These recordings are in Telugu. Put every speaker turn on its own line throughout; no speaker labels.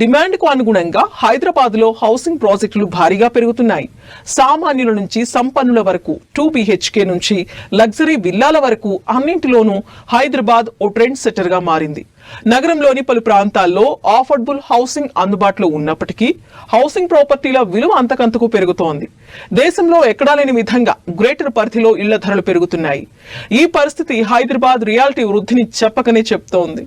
డిమాండ్కు అనుగుణంగా హైదరాబాద్లో హౌసింగ్ ప్రాజెక్టులు భారీగా పెరుగుతున్నాయి. సామాన్యుల నుంచి సంపన్నుల వరకు టూ బీహెచ్కే నుంచి లగ్జరీ విల్లాల వరకు అన్నింటిలోనూ హైదరాబాద్ ఓ ట్రెండ్ సెట్టర్గా మారింది. నగరంలోని పలు ప్రాంతాల్లో ఆఫర్డబుల్ హౌసింగ్ అందుబాటులో ఉన్నప్పటికీ హౌసింగ్ ప్రాపర్టీల విలువ అంతకంతకు పెరుగుతోంది. దేశంలో ఎక్కడా లేని విధంగా గ్రేటర్ పరిధిలో ఇళ్ళ ధరలు పెరుగుతున్నాయి. ఈ పరిస్థితి హైదరాబాద్ రియాలిటీ వృద్ధిని చెప్పకనే చెప్తోంది.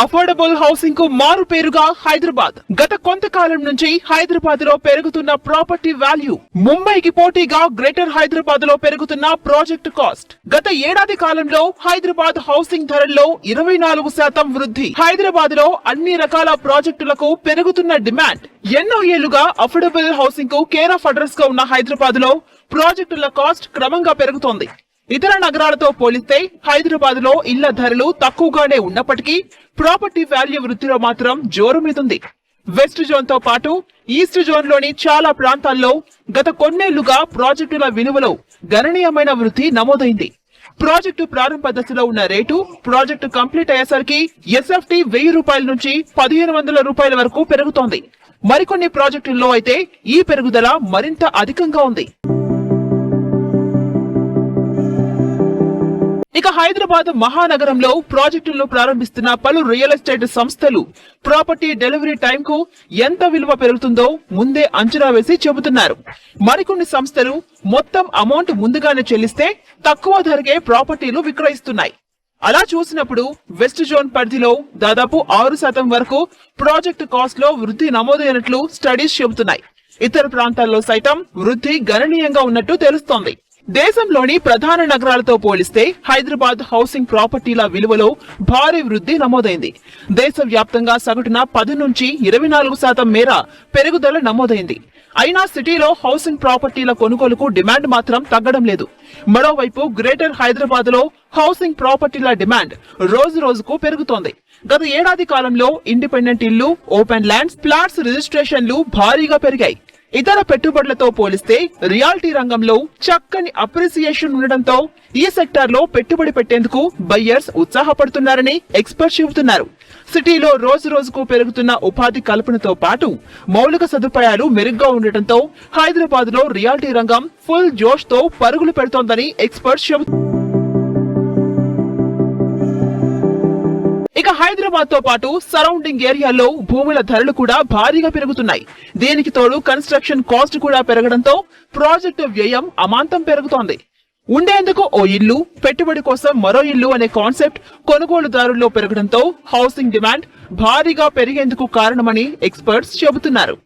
అఫోర్డబుల్ హౌసింగ్కు మారు పేరుగా హైదరాబాద్. గత కొంతకాలం నుంచి హైదరాబాద్లో పెరుగుతున్న ప్రాపర్టీ వాల్యూ. ముంబైకి పోటీగా గ్రేటర్ హైదరాబాద్లో పెరుగుతున్న ప్రాజెక్ట్ కాస్ట్. గత ఏడాది కాలంలో హైదరాబాద్ హౌసింగ్ ధరల్లో ఇరవై నాలుగు శాతం వృద్ధి. హైదరాబాద్లో అన్ని రకాల ప్రాజెక్టులకు పెరుగుతున్న డిమాండ్. ఎన్నో ఏళ్ళుగా అఫోర్డబుల్ హౌసింగ్కు కేర్ ఆఫ్ అడ్రస్గా ఉన్న హైదరాబాద్లో ప్రాజెక్టుల కాస్ట్ క్రమంగా పెరుగుతోంది. ఇతర నగరాలతో పోలిస్తే హైదరాబాద్లో ఇళ్ళ ధరలు తక్కువగానే ఉన్నప్పటికీ ప్రాపర్టీ వాల్యూ వృద్ధిలో మాత్రం జోరు మీదుంది వెస్ట్ జోన్తో పాటు ఈస్ట్ జోన్లోని చాలా ప్రాంతాల్లో గత కొన్నేళ్ళుగా ప్రాజెక్టుల విలువలో గణనీయమైన వృద్ధి నమోదైంది. ప్రాజెక్టు ప్రారంభ దశలో ఉన్న రేటు ప్రాజెక్టు కంప్లీట్ అయ్యేసరికి ఎస్ఎఫ్టి వెయ్యి రూపాయల నుంచి పదిహేను వందల రూపాయల వరకు పెరుగుతోంది. మరికొన్ని ప్రాజెక్టుల్లో అయితే ఈ పెరుగుదల మరింత అధికంగా ఉంది. ఇక హైదరాబాద్ మహానగరంలో ప్రాజెక్టులను ప్రారంభిస్తున్న పలు రియల్ ఎస్టేట్ సంస్థలు ప్రాపర్టీ డెలివరీ టైం కు ఎంత విలువ పెరుగుతుందో ముందే అంచనా వేసి చెబుతున్నారు. మరికొన్ని సంస్థలు మొత్తం అమౌంట్ ముందుగానే చెల్లిస్తే తక్కువ ధరకే ప్రాపర్టీలు విక్రయిస్తున్నాయి. అలా చూసినప్పుడు వెస్ట్ జోన్ పరిధిలో దాదాపు ఆరు శాతం వరకు ప్రాజెక్టు కాస్ట్లో వృద్ధి నమోదైనట్లు స్టడీస్ చెబుతున్నాయి. ఇతర ప్రాంతాల్లో సైతం వృద్ధి గణనీయంగా ఉన్నట్టు తెలుస్తోంది. దేశంలోని ప్రధాన నగరాలతో పోలిస్తే హైదరాబాద్ హౌసింగ్ ప్రాపర్టీల విలువలో భారీ వృద్ధి నమోదైంది. దేశవ్యాప్తంగా సగటున పది నుంచి ఇరవై నాలుగు శాతం మేర పెరుగుదల నమోదైంది. అయినా సిటీలో హౌసింగ్ ప్రాపర్టీల కొనుగోలుకు డిమాండ్ మాత్రం తగ్గడం లేదు. మరోవైపు గ్రేటర్ హైదరాబాద్లో హౌసింగ్ ప్రాపర్టీల డిమాండ్ రోజు రోజుకు పెరుగుతోంది. గత ఏడాది కాలంలో ఇండిపెండెంట్ ఇల్లు ఓపెన్ ల్యాండ్స్ ప్లాట్స్ రిజిస్ట్రేషన్లు భారీగా పెరిగాయి. ఇతర పెట్టుబడులతో పోలిస్తే రియాలిటీ రంగంలో చక్కని అప్రిసియేషన్ ఉండడంతో ఈ సెక్టార్లో పెట్టుబడి పెట్టేందుకు బయ్యర్స్ ఉత్సాహపడుతున్నారని ఎక్స్పర్ట్స్ చెబుతున్నారు. సిటీలో రోజు రోజుకు పెరుగుతున్న ఉపాధి కల్పనతో పాటు మౌలిక సదుపాయాలు మెరుగ్గా ఉండటంతో హైదరాబాద్లో రియాలిటీ రంగం ఫుల్ జోష్తో పరుగులు పెడుతోందని ఎక్స్పర్ట్స్ చెబుతున్నారు ఇక హైదరాబాద్తో పాటు సరౌండింగ్ ఏరియాలో భూముల ధరలు కూడా భారీగా పెరుగుతున్నాయి. దీనికి తోడు కన్స్ట్రక్షన్ కాస్ట్ కూడా పెరగడంతో ప్రాజెక్టు వ్యయం అమాంతం పెరుగుతోంది. ఉండేందుకు ఓ ఇల్లు పెట్టుబడి కోసం మరో ఇల్లు అనే కాన్సెప్ట్ కొనుగోలుదారుల్లో పెరగడంతో హౌసింగ్ డిమాండ్ భారీగా పెరిగేందుకు కారణమని ఎక్స్పర్ట్స్ చెబుతున్నారు.